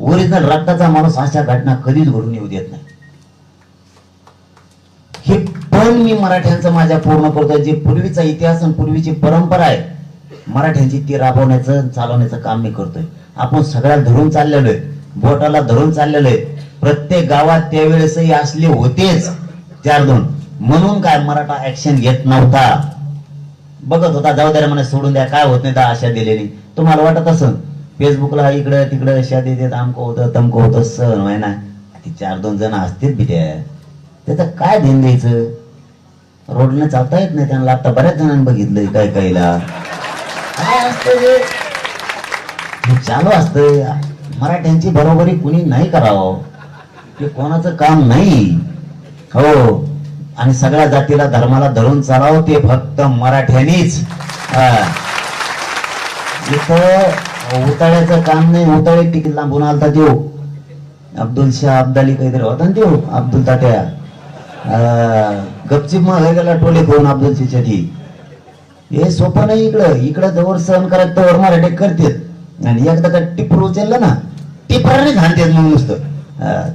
Original रक्ताचा माणूस अशा घटना कधीच घडून येऊ देत नाही. हे पण मी मराठ्यांचं माझ्या पूर्ण करतोय. जे पूर्वीचा इतिहास आणि पूर्वीची परंपरा आहे मराठ्यांची ती राबवण्याचं चालवण्याचं काम मी करतोय. आपण सगळ्या धरून चाललेलो आहे. बोटाला धरून चाललेलो आहे. प्रत्येक गावात त्यावेळेसही असले होतेच चार दोन. म्हणून काय मराठा ऍक्शन घेत नव्हता. बघत होता जाऊ म्हणे सोडून द्या. काय होत नाही त्या आशा दिलेली. तुम्हाला वाटत असं फेसबुकला इकडं तिकडं अशा देते आमकं होतं तमकं होतं सण व्हाय ना. ती चार दोन जण असतील बिद्या त्याचं काय ध्यान द्यायचं? रोडने चालता येत नाही त्यांना. आता बऱ्याच जणांनी बघितलंय काय कायला. काय असतं हे? चालू असतंय. मराठ्यांची बरोबरी कुणी नाही करावं. ते कोणाचं काम नाही. हो. आणि सगळ्या जातीला धर्माला धरून चालावं ते फक्त मराठ्यांनीच. हा. इथं उताळ्याचं काम नाही उताळे तिकीट लांबून आलता देऊ अब्दुल शाह अब्दाली काहीतरी होता ना अब्दुल ताट्या गपचिप मग गेला टोले करून अब्दुल चिच्याती हे सोपं नाही इकडं इकडं जवळ सहन करत तवर मराठी करतेत. आणि एकदा का टिपर उचललं ना टिपराने हाणतेत मग नुसतं.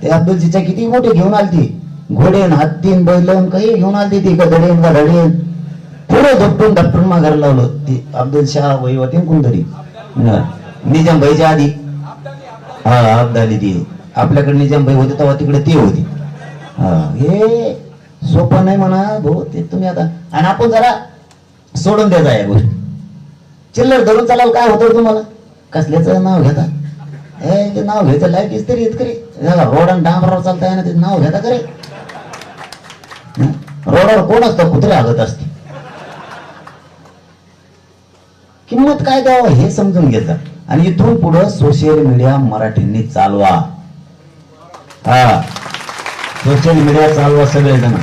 ते अब्दुल शिच्या किती मोठे घेऊन आलती. घोडेन हत्तीन बैलन काही घेऊन आलती ती गधडेन गधडेन पुढे धपटून धपटून माघार लावलं. ती अब्दुल शाह वही होते ना कोणतरी निजामबाईच्या निजाम भाईच्या आधी. हा अब्दाली ती. आपल्याकडे निजाम भाई होते तेव्हा तिकडे ती होती. हा, हे सोपं नाही म्हणा भाऊ ते तुम्ही आता. आणि आपण जरा सोडून द्यायचा या गोष्टी. चिल्लर धरून चालाल काय होतं तुम्हाला? कसल्याचं नाव घेता? ए ते नाव घ्यायचं लाइट तरी येत करी जरा रोड आणि डांबरावर चालताय ना ते नाव घेता करे रोडावर कोण असतं? कुत्रे हागत असते. किंमत काय द्यावं हे समजून घेता. आणि इथून पुढं सोशल मीडिया मराठींनी चालवा. हा. सोशल मीडिया चालवा सगळेजण.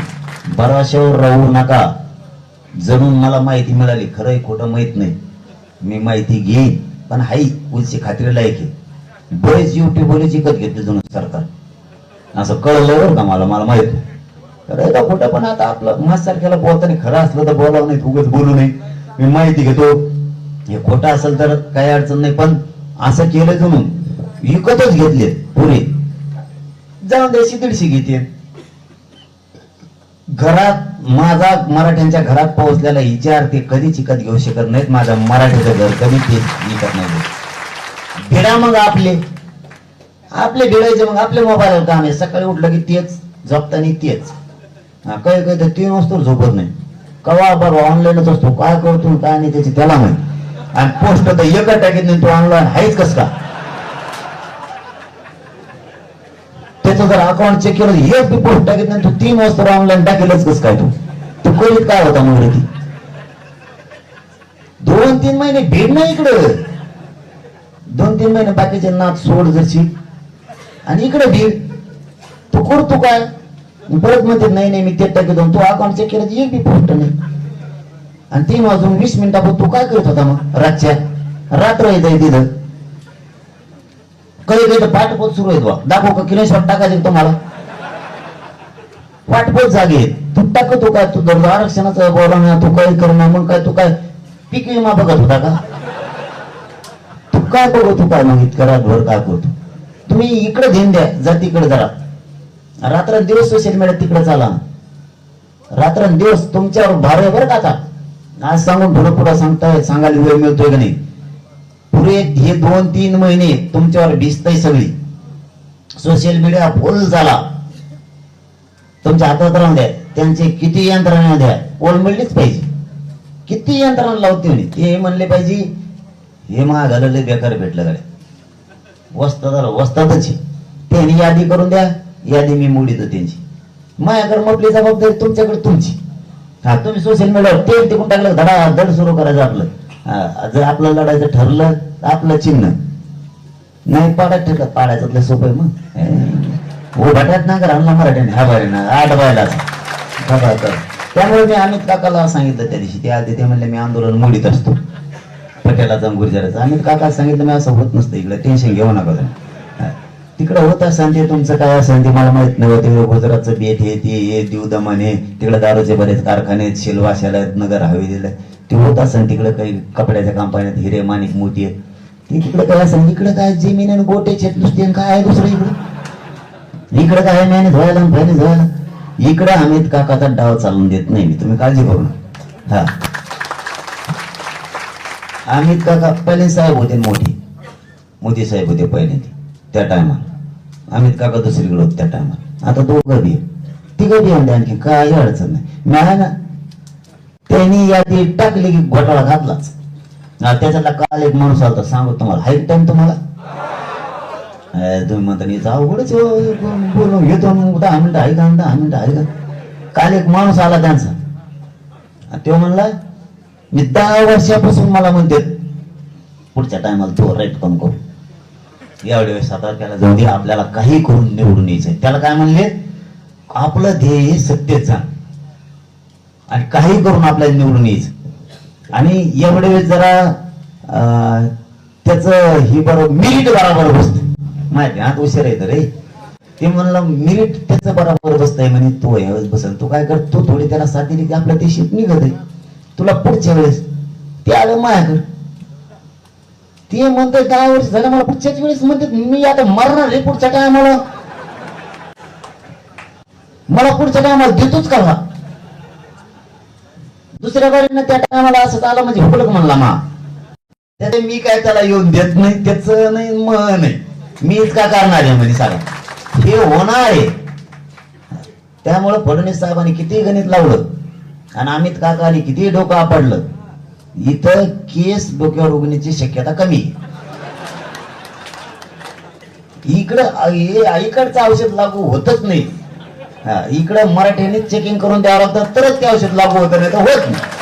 बराशावर राहू नका. जणून मला माहिती मिळाली. खरंय खोटं माहीत नाही. मी माहिती घेईन. पण हाई उलची खात्रीला आहे. की बरेच युट्यूबवर विकत घेतले जणू सरकार. असं कळलं बरं का मला? मला माहीत नाही. का खोटं? पण आता आपलं माझ्यासारख्याला बोलताना खरं असलं तर बोलावं नाही उगत बोलू नये. मी माहिती घेतो. हे खोटं असेल तर काही अडचण नाही पण असं केलं जणून विकतच घेतले पुरे. जाऊन द्यायची दीडशे घेते. घरात माझा मराठ्यांच्या घरात पोहोचलेला विचार ते कधीच विकत घेऊ शकत नाहीत. माझ्या मराठीचं घर कधी ते विकत नाही. भिडा मग आपले. आपले भिडायचे मग आपले मोबाईल काम आहे. सकाळी उठलं की तेच झोपताना तेच. हा, काही काही तीन वस्तू झोपत नाही. कवा बरं ऑनलाईनच असतो काय करतो काय नाही त्याची त्याला माहिती. आणि पोस्ट तर एक टाकीत नाही तो ऑनलाईन आहेच कस का? त्याचं जर अकाउंट चेक केलं हे तू पोस्ट टाकीत नाही तू तीन वाजता ऑनलाईन टाकेलच कस काय तू? तू करीत काय होता मग ती दोन तीन महिने भीड नाही इकडं. दोन तीन महिने बाकीचे नाच सोड जरशी. आणि इकडे भीड तू करतो काय? परत म्हणते नाही नाही मी ते टाकी दोन तू अकाउंट चेक केलं एक बी पोस्ट नाही. आणि तीन वाजून वीस मिनिटापूर्वी तू काय करत होता मग? रातच्या? रात्र येत आहे तिथं. कधी कधी पाठपोत सुरू आहे बा. दाखव का किलेश्वर टाकायचे तुम्हाला? पाठपोत जागे तू टाकतो काय तू दर बोला ना तू काय करणं मग काय तू काय पीक विमा बघत होता का? तू काय बघतो काय मग इतकं रातभर काय करतो? तुम्ही इकडे घेऊन द्या. जा तिकडे जरा. रात्र दिवस सोशल मीडिया तिकडे चाला. रात्र दिवस तुमच्यावर भार आहे बरं का आता. आज सांगून पुढं पुढं सांगताय सांगायला वेळ मिळतोय का नाही? पुरे हे दोन तीन महिने तुमच्यावर भिजतय सगळी. सोशल मीडिया फुल झाला. तुमच्या हातात राहून द्या त्यांचे किती यंत्रणा द्या ओळमळलीच पाहिजे. किती यंत्रणा लावते म्हणे? ते म्हणले पाहिजे हे महागाले लय बेकार भेटलं गाड्या. वस्तात वस्तातच आहे. त्यांनी यादी करून द्या. यादी मी मोडीत त्यांची. माझ्याकडे मोठली जबाबदारी तुमच्याकडे तुमची. हा तुम्ही सोशल मीडियावर तेल टिकून टाकलं धडा धड सुरू करायचं आपलं. जर आपलं लढायचं ठरलं तर आपलं चिन्ह. नाही पाड्यात ठरलं पाडायचं तर सोपं मग. उभाट्यात ना करा आणला हा बारे ना आठ बायलाच त्यामुळे मी अमित काकाला सांगितलं त्या दिवशी. ते आधी ते म्हणले मी आंदोलन मोडीत असतो. पटेलाचा गुर्जराचं अमित काका सांगितलं मी असं होत नसतं इकडे. टेन्शन घेऊ नका तिकडं होत असेल ते तुमचं काय असेल ते? मला माहीत नाही तिकडे गुजरातचं बेट हे ते हे देव दमन हे तिकडे दारूचे बरेच कारखाने आहेत, शिलवाशाला आहेत, नगर हवेलीला. आहेत. ते होत असेल तिकडे काही कपड्याच्या कंपन्यात हिरे माणिक मोती आहेत. ते तिकडे काय असेल इकडे काय जमीन आणि गोटे शेत नुसते आणि काय आहे दुसरं इकडे? इकडे काय मॅनेज व्हायला मॅनेज व्हायला. इकडे अमित काकाचा डाव चालून देत नाही मी तुम्ही काळजी करू नका. हा. अमित काका पहिले साहेब होते मोठे. मोदी साहेब होते पहिले त्या टायमाला अमित काका दुसरीकडे होते त्या टायमाला आता दोघं बी तिघं बी आणले आणखी काही अडचण नाही. मी आहे ना त्यांनी यादी टाकली की घोटाळा घातलाच. त्याच्यातला काल एक माणूस आलता सांगू तुम्हाला. हाईट टाइम तुम्हाला? तुम्ही म्हणता "नाही, जाऊ अवघडच आहे हो, बोलून घेतो मग. दहा मिनिटं आहे का? दहा मिनिटं आहे का? काल एक माणूस आला त्यांचा. तो म्हणला मी दहा वर्षापासून मला म्हणते पुढच्या टायमाला तो राईट कम करू. एवढ्या वेळेस जाऊ दे आपल्याला काही करून निवडून यायचंय. त्याला काय म्हणले? आपलं ध्येय हे सत्तेत जा आणि काही करून आपल्याला निवडून यायचं आणि एवढे वेळेस जरा अं, त्याचं ही बरोबर मिरिट बरोबर बसत माहिती हात उशीर येत रे. ते म्हणलं मिरिट त्याचं बरोबर बसतंय म्हणे तो यावेळेस बसल तू काय कर तू थोडी त्याला साथ दिली की आपल्या ते शिप निघत आहे तुला पुढच्या वेळेस ते आलं माझ्याकडे ते म्हणतात दहा वर्ष झालं मला पुढच्याच वेळेस म्हणतात मी आता मरणार रे पुढच्या टायमाला. मला पुढच्या टायमाला देतोच का दुसऱ्या बारीनं त्या टायमाला असं आलं म्हणजे हुकलक म्हणला मा. त्याचे मी काय त्याला येऊन देत नाही त्याच नाही म नाही मीच का करणार आहे म्हणजे सारा. हे होणार आहे. त्यामुळं फडणवीस साहेबांनी किती गणित लावलं आणि अमित काकाने किती डोकं आपडलं. इथं केस डोक्यावर उगण्याची शक्यता कमी. इकडं हे इकडचं औषध लागू होतच नाही. हा, इकडं मराठीने चेकिंग करून द्यावं लागतं तरच ते औषध लागू होतं नाही तर होत नाही.